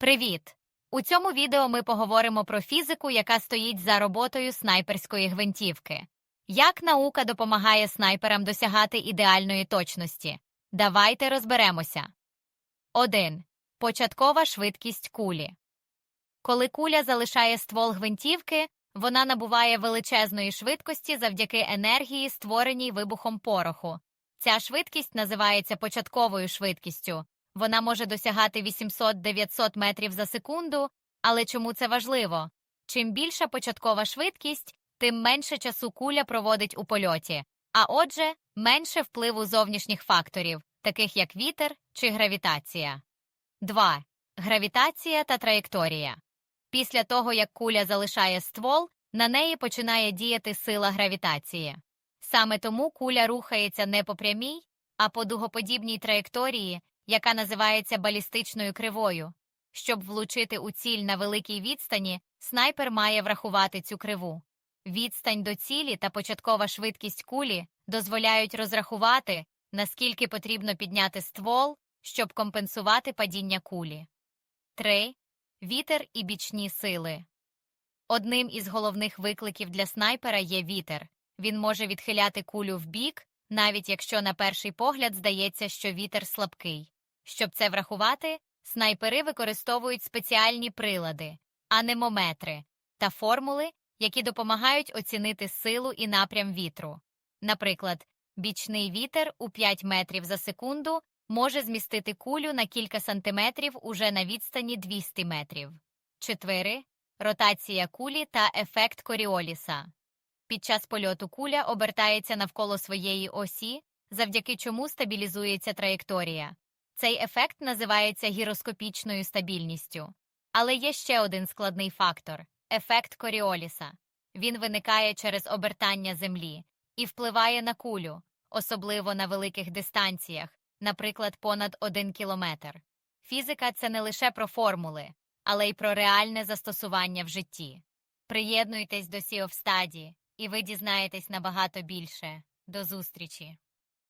Привіт! У цьому відео ми поговоримо про фізику, яка стоїть за роботою снайперської гвинтівки. Як наука допомагає снайперам досягати ідеальної точності? Давайте розберемося. 1. Початкова швидкість кулі. Коли куля залишає ствол гвинтівки, вона набуває величезної швидкості завдяки енергії, створеній вибухом пороху. Ця швидкість називається початковою швидкістю. Вона може досягати 800-900 метрів за секунду, але чому це важливо? Чим більша початкова швидкість, тим менше часу куля проводить у польоті, а отже, менше впливу зовнішніх факторів, таких як вітер чи гравітація. 2. Гравітація та траєкторія. Після того, як куля залишає ствол, на неї починає діяти сила гравітації. Саме тому куля рухається не по прямій, а по дугоподібній траєкторії, яка називається балістичною кривою. Щоб влучити у ціль на великій відстані, снайпер має врахувати цю криву. Відстань до цілі та початкова швидкість кулі дозволяють розрахувати, наскільки потрібно підняти ствол, щоб компенсувати падіння кулі. 3. Вітер і бічні сили. Одним із головних викликів для снайпера є вітер. Він може відхиляти кулю вбік, навіть якщо на перший погляд здається, що вітер слабкий. Щоб це врахувати, снайпери використовують спеціальні прилади, анемометри та формули, які допомагають оцінити силу і напрям вітру. Наприклад, бічний вітер у 5 метрів за секунду може змістити кулю на кілька сантиметрів уже на відстані 200 метрів. 4. Ротація кулі та ефект Коріоліса. Під час польоту куля обертається навколо своєї осі, завдяки чому стабілізується траєкторія. Цей ефект називається гіроскопічною стабільністю. Але є ще один складний фактор ефект Коріоліса. Він виникає через обертання Землі і впливає на кулю, особливо на великих дистанціях, наприклад, понад 1 кілометр. Фізика це не лише про формули, але й про реальне застосування в житті. Приєднуйтесь до Study, і ви дізнаєтесь набагато більше. До зустрічі!